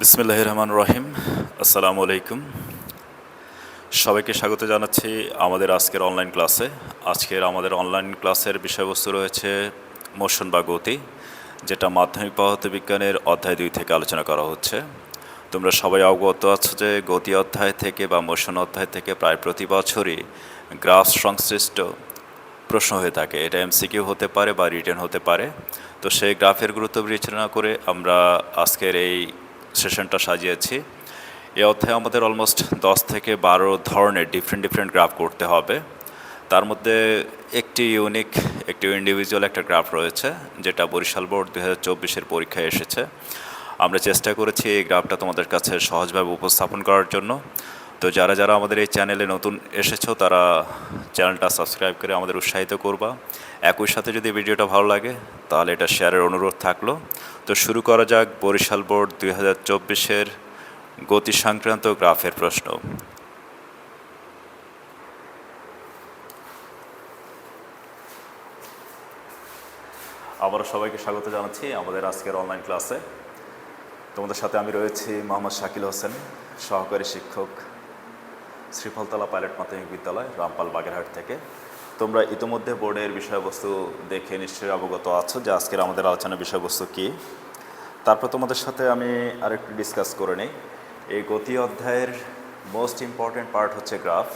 বিসমিল্লাহ রহমান রহিম। আসসালামু আলাইকুম সবাইকে স্বাগত জানাচ্ছি আমাদের আজকের অনলাইন ক্লাসে আজকের আমাদের অনলাইন ক্লাসের বিষয়বস্তু রয়েছে মোশন বা গতি, যেটা মাধ্যমিক পদার্থবিজ্ঞানের অধ্যায় দুই থেকে আলোচনা করা হচ্ছে। তোমরা সবাই অবগত আছো যে গতি অধ্যায় থেকে বা মোশন অধ্যায় থেকে প্রায় প্রতি বছরই গ্রাফ সংশ্লিষ্ট প্রশ্ন হয়ে থাকে। এটা এমসিকিউ হতে পারে বা রিটার্ন হতে পারে। তো সেই গ্রাফের গুরুত্ব বিবেচনা করে আমরা আজকের এই সেশনটা সাজিয়েছি। এই অর্থে আমাদের অলমোস্ট দশ থেকে বারো ধরনের ডিফারেন্ট ডিফারেন্ট গ্রাফ করতে হবে। তার মধ্যে একটি ইউনিক একটি ইন্ডিভিজুয়াল একটা গ্রাফ রয়েছে, যেটা বরিশাল বোর্ড দু হাজার পরীক্ষায় এসেছে। আমরা চেষ্টা করেছি এই গ্রাফটা তোমাদের কাছে সহজভাবে উপস্থাপন করার জন্য। তো যারা যারা আমাদের এই চ্যানেলে নতুন এসেছ, তারা চ্যানেলটা সাবস্ক্রাইব করে আমাদের উৎসাহিত করবা। একই সাথে যদি ভিডিওটা ভালো লাগে, তাহলে এটা শেয়ারের অনুরোধ থাকল। তো শুরু করা যাক বরিশাল বোর্ড দুই হাজার চব্বিশের গতি সংক্রান্ত গ্রাফের প্রশ্ন। আবারও সবাইকে স্বাগত জানাচ্ছি আমাদের আজকের অনলাইন ক্লাসে তোমাদের সাথে আমি রয়েছি মোহাম্মদ শাকিল হোসেন, সহকারী শিক্ষক, শ্রীফলতলা পাইলট মাধ্যমিক বিদ্যালয়, রামপাল বাগেরহাট থেকে। তোমরা ইতিমধ্যে বোর্ডের বিষয়বস্তু দেখে নিশ্চয়ই অবগত আছো যে আজকের আমাদের আলোচনার বিষয়বস্তু কী। তারপর তোমাদের সাথে আমি আরেকটু ডিসকাস করে নিই। এই গতি অধ্যায়ের মোস্ট ইম্পর্ট্যান্ট পার্ট হচ্ছে গ্রাফ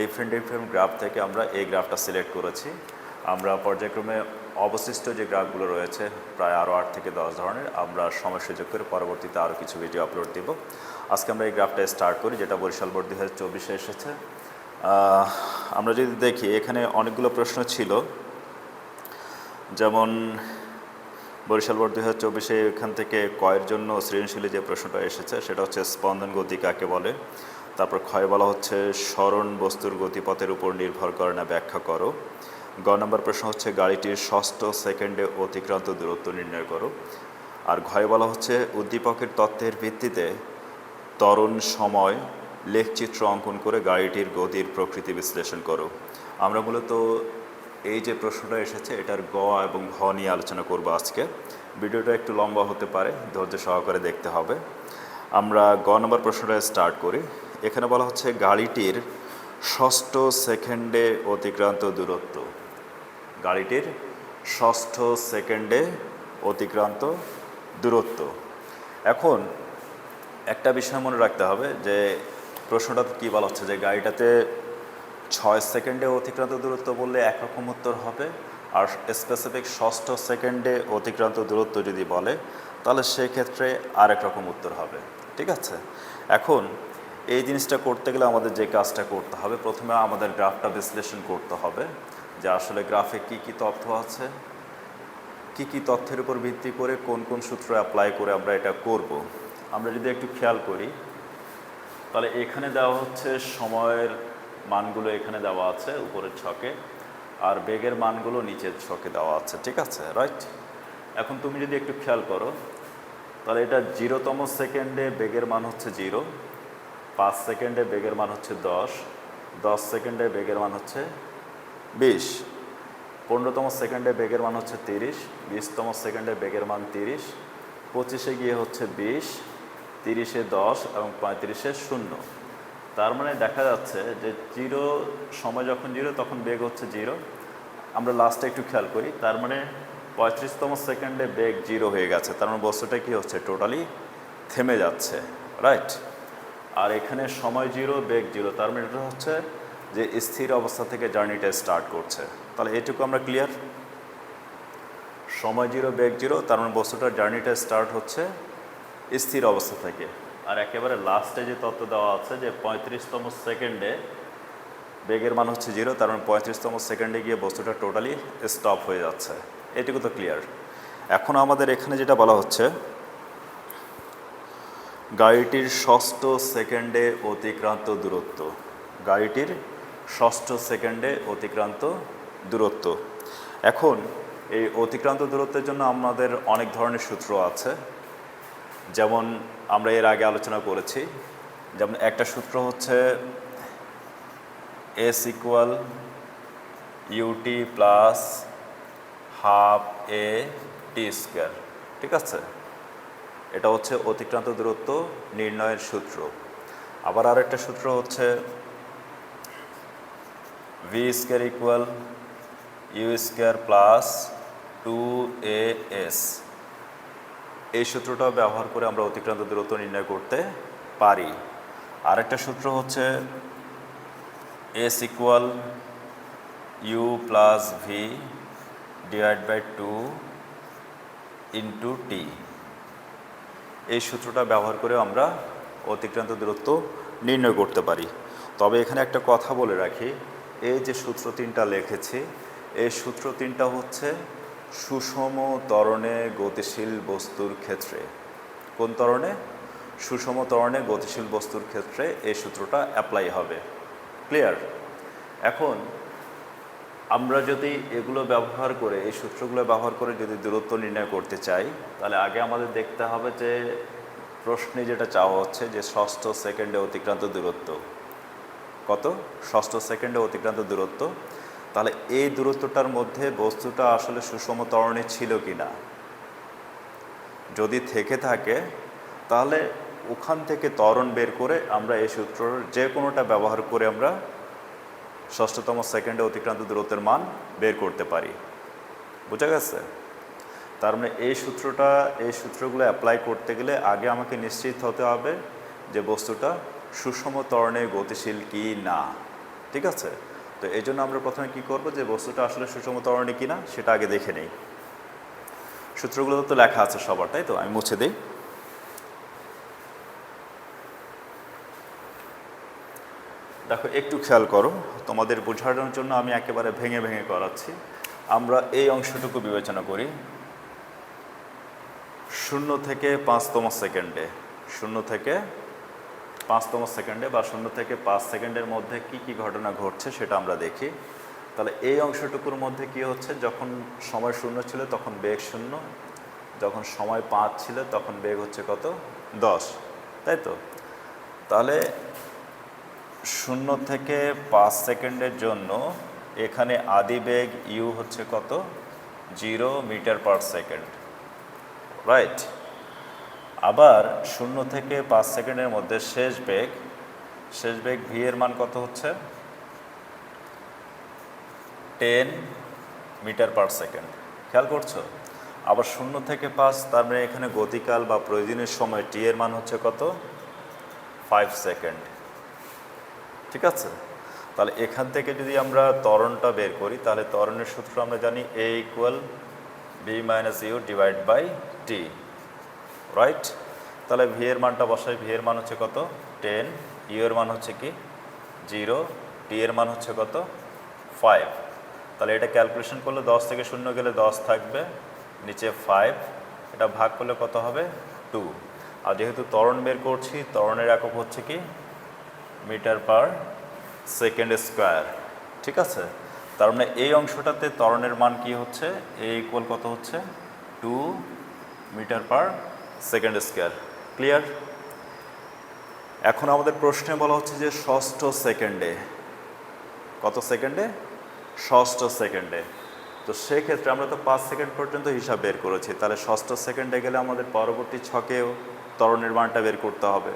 ডিফারেন্ট ডিফারেন্ট গ্রাফ থেকে আমরা এই গ্রাফটা সিলেক্ট করেছি। আমরা পর্যায়ক্রমে অবশিষ্ট যে গ্রাফগুলো রয়েছে, প্রায় আরও আট থেকে দশ ধরনের, আমরা সময় সুযোগ করে পরবর্তীতে আরও কিছু ভিডিও আপলোড দিব। আজকে আমরা এই গ্রাফটা স্টার্ট করি, যেটা বরিশাল বোর্ড দু হাজার চব্বিশে এসেছে। আমরা যদি দেখি, এখানে অনেকগুলো প্রশ্ন ছিল। যেমন, বরিশাল বোর্ড দুই হাজার চব্বিশে এখান থেকে কয়ের জন্য সৃজনশীলে যে প্রশ্নটা এসেছে, সেটা হচ্ছে স্পন্দন গতি কাকে বলে? তারপর ক্ষয় বলা হচ্ছে স্মরণ বস্তুর গতিপথের উপর নির্ভর করে না, ব্যাখ্যা করো। গ নম্বর প্রশ্ন হচ্ছে গাড়িটির ষষ্ঠ সেকেন্ডে অতিক্রান্ত দূরত্ব নির্ণয় করো। আর ঘয় বলা হচ্ছে উদ্দীপকের তত্ত্বের ভিত্তিতে ত্বরণ সময় লেখচিত্র অঙ্কন করে গাড়িটির গতির প্রকৃতি বিশ্লেষণ করো। আমরা মূলত এই যে প্রশ্নটা এসেছে, এটার গ এবং ঘ নিয়ে আলোচনা করব আজকে। ভিডিওটা একটু লম্বা হতে পারে, ধৈর্য সহকারে দেখতে হবে। আমরা গ নম্বর প্রশ্নটা স্টার্ট করি। এখানে বলা হচ্ছে, গাড়িটির ষষ্ঠ সেকেন্ডে অতিক্রান্ত দূরত্ব। গাড়িটির ষষ্ঠ সেকেন্ডে অতিক্রান্ত দূরত্ব। এখন একটা বিষয় মনে রাখতে হবে যে প্রশ্নটাতে কী বলা হচ্ছে? যে গাড়িটাতে ছয় সেকেন্ডে অতিক্রান্ত দূরত্ব বললে একরকম উত্তর হবে। আর স্পেসিফিক ষষ্ঠ সেকেন্ডে অতিক্রান্ত দূরত্ব যদি বলে, তাহলে সেক্ষেত্রে আরেক রকম উত্তর হবে। ঠিক আছে? এখন এই জিনিসটা করতে গেলে আমাদের যে কাজটা করতে হবে, প্রথমে আমাদের গ্রাফটা বিশ্লেষণ করতে হবে। যে আসলে গ্রাফে কি কি তথ্য আছে, কি কি তথ্যের উপর ভিত্তি করে কোন কোন সূত্র অ্যাপ্লাই করে আমরা এটা করব। আমরা যদি একটু খেয়াল করি তাহলে এখানে দেওয়া হচ্ছে সময়ের মানগুলো এখানে দেওয়া আছে, উপরের ছকে। আর বেগের মানগুলো নিচের ছকে দেওয়া আছে, ঠিক আছে? রাইট এখন তুমি যদি একটু খেয়াল করো, তাহলে এটা জিরোতম সেকেন্ডে বেগের মান হচ্ছে জিরো, পাঁচ সেকেন্ডে বেগের মান হচ্ছে দশ দশ সেকেন্ডে বেগের মান হচ্ছে বিশ, পনেরোতম সেকেন্ডে বেগের মান হচ্ছে তিরিশ, বিশতম সেকেন্ডে বেগের মান তিরিশ, পঁচিশে গিয়ে হচ্ছে বিশ তিরিশে দশ এবং পঁয়ত্রিশে শূন্য। তার মানে দেখা যাচ্ছে যে জিরো, সময় যখন জিরো, তখন বেগ হচ্ছে জিরো। আমরা লাস্টে একটু খেয়াল করি, তার মানে পঁয়ত্রিশতম সেকেন্ডে বেগ জিরো হয়ে গেছে। তার মানে বস্তুটা কী হচ্ছে? টোটালি থেমে যাচ্ছে রাইট আর এখানে সময় জিরো, বেগ জিরো, তার মানে এটা হচ্ছে যে স্থির অবস্থা থেকে জার্নিটা স্টার্ট করছে। তাহলে এটুকু আমরা ক্লিয়ার সময় জিরো, বেগ জিরো, তার মানে বস্তুটার জার্নিটা স্টার্ট হচ্ছে স্থির অবস্থা থেকে। আর একেবারে লাস্টে যে তত্ত্ব দেওয়া আছে যে পঁয়ত্রিশতম সেকেন্ডে বেগের মান হচ্ছে জিরো তার মানে পঁয়ত্রিশতম সেকেন্ডে গিয়ে বস্তুটা টোটালি স্টপ হয়ে যাচ্ছে। এটুকু তো ক্লিয়ার এখন আমাদের এখানে যেটা বলা হচ্ছে, গাড়িটির ষষ্ঠ সেকেন্ডে অতিক্রান্ত দূরত্ব। গাড়িটির ষষ্ঠ সেকেন্ডে অতিক্রান্ত দূরত্ব। এখন এই অতিক্রান্ত দূরত্বের জন্য আমাদের অনেক ধরনের সূত্র আছে। যেমন আমরা এর আগে আলোচনা করেছি, যেমন একটা সূত্র হচ্ছে S equal UT plus half A T square, ঠিক আছে? এটা হচ্ছে অতিক্রান্ত দূরত্ব নির্ণয়ের সূত্র। আবার আরেকটা সূত্র হচ্ছে V square equal U square plus two A S. এই সূত্রটা ব্যবহার করে আমরা অতিক্রান্ত দূরত্ব নির্ণয় করতে পারি। আরেকটা সূত্র হচ্ছে S equal U plus V divide by two into T. এই সূত্রটা ব্যবহার করে আমরা অতিক্রান্ত দূরত্ব নির্ণয় করতে পারি। তবে এখানে একটা কথা বলে রাখি, এই যে সূত্র তিনটা লিখেছি, এই সূত্র তিনটা হচ্ছে সুষম ত্বরণে গতিশীল বস্তুর ক্ষেত্রে। কোন ত্বরণে সুষম ত্বরণে গতিশীল বস্তুর ক্ষেত্রে এই সূত্রটা অ্যাপ্লাই হবে। ক্লিয়ার এখন, আমরা যদি এগুলো ব্যবহার করে, এই সূত্রগুলো ব্যবহার করে যদি দূরত্ব নির্ণয় করতে চাই, তাহলে আগে আমাদের দেখতে হবে যে প্রশ্নে যেটা চাওয়া হচ্ছে যে ষষ্ঠ সেকেন্ডে অতিক্রান্ত দূরত্ব। কত? ষষ্ঠ সেকেন্ডে অতিক্রান্ত দূরত্ব। তাহলে এই দূরত্বটার মধ্যে বস্তুটা আসলে সুষম ত্বরণে ছিল কি না যদি থেকে থাকে, তাহলে ওখান থেকে ত্বরণ বের করে আমরা এই সূত্রর যে কোনোটা ব্যবহার করে আমরা ষষ্ঠতম সেকেন্ডে অতিক্রান্ত দূরত্বের মান বের করতে পারি। বোঝা গেছে? তার মানে এই সূত্রটা, এই সূত্রগুলো অ্যাপ্লাই করতে গেলে আগে আমাকে নিশ্চিত হতে হবে যে বস্তুটা সুষম ত্বরণে গতিশীল কি না। ঠিক আছে? তো এই জন্য আমরা প্রথমে কি করব যে বস্তুটা আসলে সুষম ত্বরণে কি না সেটা আগে দেখে নেই। সূত্রগুলো তো লেখা আছে সবার, তাই তো? আমি মুছে দিই। দেখো, একটু খেয়াল করো, তোমাদের বোঝানোর জন্য আমি একেবারে ভেঙে ভেঙে করাচ্ছি। আমরা এই অংশটুকু বিবেচনা করি। শূন্য থেকে পাঁচতম সেকেন্ডে, শূন্য থেকে পাঁচতম সেকেন্ডে বা শূন্য থেকে পাঁচ সেকেন্ডের মধ্যে কি কি ঘটনা ঘটছে সেটা আমরা দেখি। তাহলে এই অংশটুকুর মধ্যে কি হচ্ছে? যখন সময় শূন্য ছিল তখন বেগ শূন্য, যখন সময় পাঁচ ছিল তখন বেগ হচ্ছে কত? দশ। তাই তো? তাহলে শূন্য থেকে পাঁচ সেকেন্ডের জন্য এখানে আদি বেগ ইউ হচ্ছে কত? Zero metre per second. Right? আবার শূন্য থেকে পাঁচ সেকেন্ডের মধ্যে শেষ বেগ শেষ বেগ ভি এর মান কত হচ্ছে? Ten metre per second. খেয়াল করছ? আবার শূন্য থেকে পাঁচ, তার মানে এখানে গতিকাল বা প্রয়োজনীয় সময় টি এর মান হচ্ছে কত? Five second. ঠিক আছে? তাহলে এখান থেকে যদি আমরা ত্বরণটা বের করি, তাহলে ত্বরণের সূত্র আমরা জানি A equal V minus U divide by T right তাহলে ভি এর মানটা বসাই। ভি এর মান হচ্ছে কত? টেন ইউ এর মান হচ্ছে কি? জিরো টি এর মান হচ্ছে কত? ফাইভ তাহলে এটা ক্যালকুলেশন করলে দশ থেকে শূন্য গেলে দশ থাকবে। নিচে ফাইভ এটা ভাগ করলে কত হবে? টু আর যেহেতু ত্বরণ বের করছি, ত্বরণের একক হচ্ছে কি? Metre per second square. ঠিক আছে? তার মানে এই অংশটাতে ত্বরণের মান কি হচ্ছে? এ ইকুয়াল কত হচ্ছে? Two metre per second square clear এখন আমাদের প্রশ্নে বলা হচ্ছে যে ষষ্ঠ সেকেন্ডে কত সেকেন্ডে ষষ্ঠ সেকেন্ডে তো সেক্ষেত্রে আমরা তো পাঁচ সেকেন্ড পর্যন্ত হিসাব বের করেছি। তাহলে ষষ্ঠ সেকেন্ডে গেলে আমাদের পরবর্তী ছকেও ত্বরণের মানটা বের করতে হবে।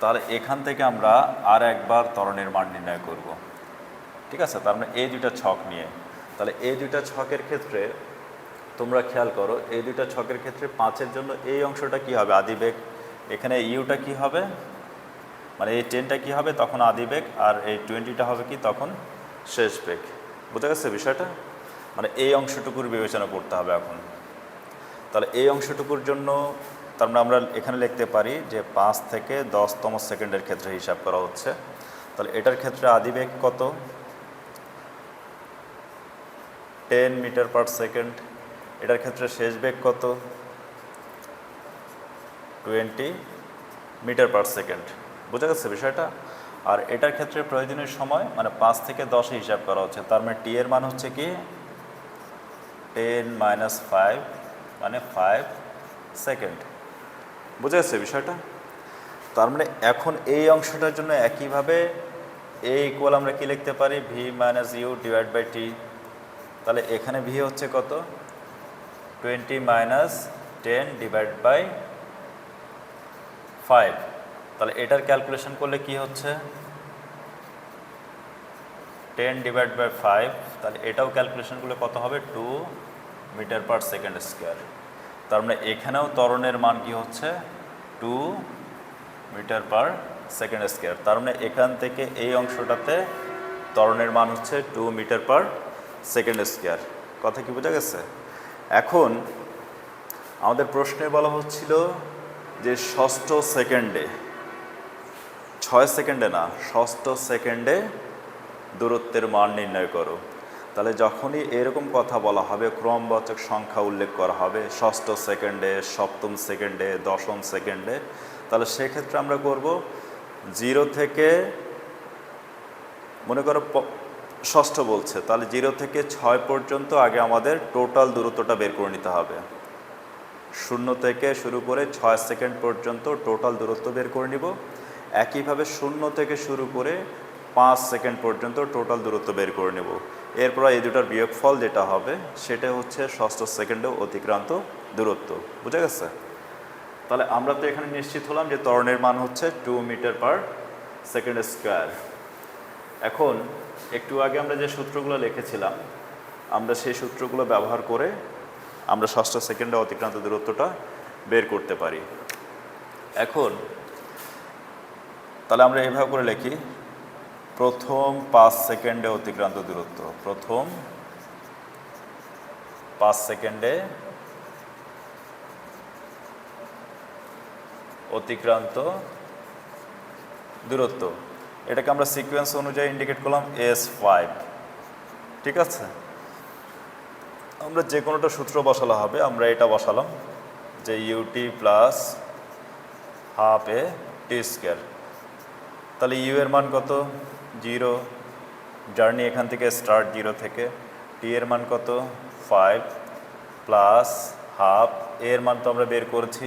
তাহলে এখান থেকে আমরা আর একবার ত্বরণের মান নির্ণয় করব। ঠিক আছে? তার মানে এই দুইটা ছক নিয়ে। তাহলে এই দুইটা ছকের ক্ষেত্রে তোমরা খেয়াল করো, এই দুইটা ছকের ক্ষেত্রে পাঁচের জন্য এই অংশটা কি হবে? আদিবেগ। এখানে ইউটা কি হবে? মানে এই টেনটা কি হবে? তখন আদিবেগ। আর এই টোয়েন্টিটা হবে কি? তখন শেষ বেগ। বুঝা গেছে বিষয়টা? মানে এই অংশটুকুর বিবেচনা করতে হবে এখন। তাহলে এই অংশটুকুর জন্য তার মানে আমরা এখানে লিখতে পারি যে পাঁচ থেকে দশতম সেকেন্ডের ক্ষেত্রে হিসাব করা হচ্ছে। তাহলে এটার ক্ষেত্রে আদিবেগ কত? Ten metre per second. এটার ক্ষেত্রে শেষ বেগ কত? টোয়েন্টি মিটার পার সেকেন্ড বোঝা গেছে বিষয়টা? আর এটার ক্ষেত্রে প্রয়োজনীয় সময় মানে পাঁচ থেকে দশে হিসাব করা হচ্ছে। তার মানে টি এর মান হচ্ছে কি? টেন মাইনাস ফাইভ মানে ফাইভ সেকেন্ড বুঝা গেছে বিষয়টা? তার মানে এখন এই অংশটার জন্য একইভাবে এ ইকুয়াল আমরা কি লিখতে পারি? V minus U divide by T তাহলে এখানে ভি হচ্ছে কত? Twenty minus ten divide by five তাহলে এটার ক্যালকুলেশন করলে কি হচ্ছে? টেন ডিভাইড বাই ফাইভ তাহলে এটাও ক্যালকুলেশন করলে কত হবে? Two metre per second square তার মানে এখানেও ত্বরণের মান কি হচ্ছে? Two metre per second square তার মানে এখান থেকে এই অংশটাতে ত্বরণের মান হচ্ছে two metre per second square কথা কি বোঝা গেছে? এখন আমাদের প্রশ্নে বলা হচ্ছিল যে ষষ্ঠ সেকেন্ডে ছয় সেকেন্ডে না, ষষ্ঠ সেকেন্ডে দূরত্বের মান নির্ণয় করো। তাহলে যখনই এরকম কথা বলা হবে, ক্রমবাচক সংখ্যা উল্লেখ করা হবে, ষষ্ঠ সেকেন্ডে সপ্তম সেকেন্ডে দশম সেকেন্ডে তাহলে সেক্ষেত্রে আমরা করব জিরো থেকে, মনে করো ষষ্ঠ বলছে, তাহলে জিরো থেকে ছয় পর্যন্ত আগে আমাদের টোটাল দূরত্বটা বের করে নিতে হবে। শূন্য থেকে শুরু করে ছয় সেকেন্ড পর্যন্ত টোটাল দূরত্ব বের করে নিব। একইভাবে শূন্য থেকে শুরু করে পাঁচ সেকেন্ড পর্যন্ত টোটাল দূরত্ব বের করে নেব। এরপর এই দুটার বিয়োগফল যেটা হবে, সেটা হচ্ছে ষষ্ঠ সেকেন্ডে অতিক্রান্ত দূরত্ব। বুঝা গেছে? তাহলে আমরা তো এখানে নিশ্চিত হলাম যে ত্বরণের মান হচ্ছে two metre per second square এখন একটু আগে আমরা যে সূত্রগুলো লিখেছিলাম, আমরা সেই সূত্রগুলো ব্যবহার করে আমরা ষষ্ঠ সেকেন্ডে অতিক্রান্ত দূরত্বটা বের করতে পারি। এখন, তাহলে আমরা এভাবে করে লিখি, প্রথম পাঁচ সেকেন্ডে অতিক্রান্ত দূরত্ব, প্রথম পাঁচ সেকেন্ডে অতিক্রান্ত দূরত্ব। এটাকে আমরা সিকোয়েন্স অনুযায়ী ইন্ডিকেট করলাম এস ফাইভ ঠিক আছে? আমরা যে কোনোটা সূত্র বসানো হবে, আমরা এটা বসালাম যে U T plus half A T square তাহলে ইউ এর মান কত? জিরো জার্নি এখান থেকে স্টার্ট জিরো থেকে। টি এর মান কত? ফাইভ প্লাস হাফ এর মান তো আমরা বের করছি।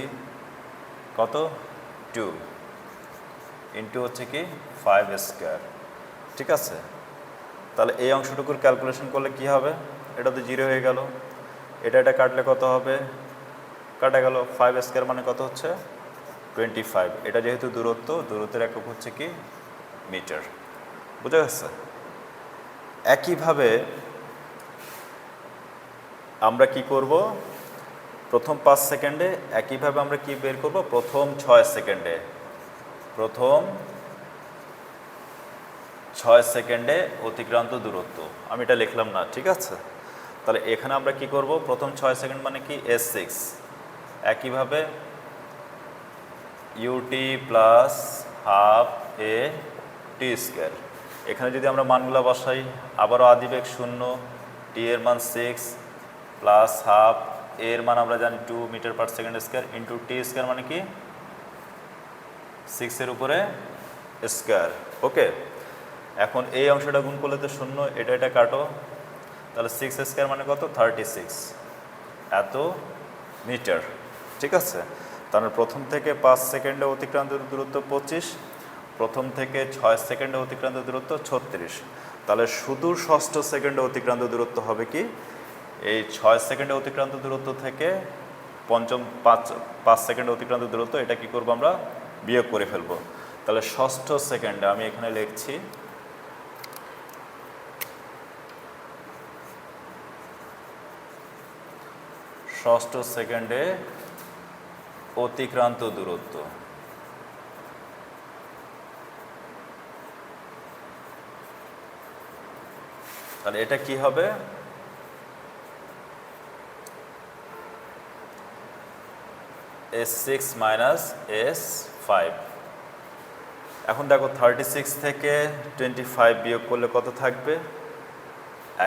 কত? টু ইন্টু হচ্ছে কি ফাইভ স্কোয়ার ঠিক আছে? তাহলে এই অংশটুকুর ক্যালকুলেশন করলে কি হবে? এটা তো জিরো হয়ে গেল। এটা এটা কাটলে কত হবে? কাটা গেল ফাইভ স্কোয়ার মানে কত হচ্ছে? টোয়েন্টি ফাইভ এটা যেহেতু দূরত্ব, দূরত্বের একক হচ্ছে কি? মিটার বুঝা গেছে? একইভাবে আমরা কি করব? প্রথম পাঁচ সেকেন্ডে একইভাবে আমরা কি বের করব? প্রথম ছয় সেকেন্ডে। প্রথম ছয় সেকেন্ডে অতিক্রান্ত দূরত্ব। আমি এটা লিখলাম না, ঠিক আছে? তাহলে এখানে আমরা কি করব? প্রথম ছয় সেকেন্ড মানে কি? এস সিক্স একইভাবে U T plus half A T square এখানে যদি আমরা মানগুলো বসাই, আবারও আদিবেগ শূন্য টি এর মান সিক্স প্লাস হাফ এর মান আমরা জানি two metre per second square into T square মানে কি? সিক্সের উপরে স্কোয়ার ওকে এখন এই অংশটা গুণ করলে তো শূন্য, এটা এটা কাটো। তাহলে সিক্স স্কোয়ার মানে কত? থার্টি সিক্স এত মিটার ঠিক আছে? তাহলে প্রথম থেকে পাঁচ সেকেন্ডে অতিক্রান্ত দূরত্ব পঁচিশ, প্রথম থেকে ছয় সেকেন্ডে অতিক্রান্ত দূরত্ব ছত্রিশ। তাহলে শুধু ষষ্ঠ সেকেন্ডে অতিক্রান্ত দূরত্ব হবে কি? এই ছয় সেকেন্ডে অতিক্রান্ত দূরত্ব থেকে পঞ্চম পাঁচ পাঁচ সেকেন্ডে অতিক্রান্ত দূরত্ব, এটা কি করব আমরা? বিয়োগ করে ফেলব। তাহলে ষষ্ঠ সেকেন্ডে আমি এখানে লিখছি, ষষ্ঠ সেকেন্ডে অতিক্রান্ত দূরত্ব। তাহলে এটা কি হবে? S six minus S five এখন দেখো থার্টি সিক্স থেকে টোয়েন্টি ফাইভ বিয়োগ করলে কত থাকবে?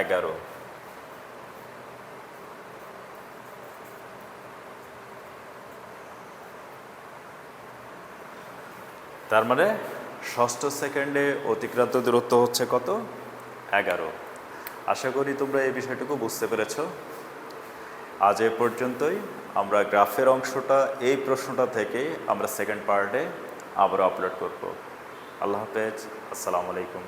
এগারো। তার মানে ষষ্ঠ সেকেন্ডে অতিক্রান্ত দূরত্ব হচ্ছে কত? এগারো। আশা করি তোমরা এই বিষয়টুকু বুঝতে পেরেছ। আজ এ পর্যন্তই। আমরা গ্রাফের অংশটা, এই প্রশ্নটা থেকে আমরা সেকেন্ড পার্টে আবারও আপলোড করব। আল্লাহ হাফেজ, আসসালামু আলাইকুম।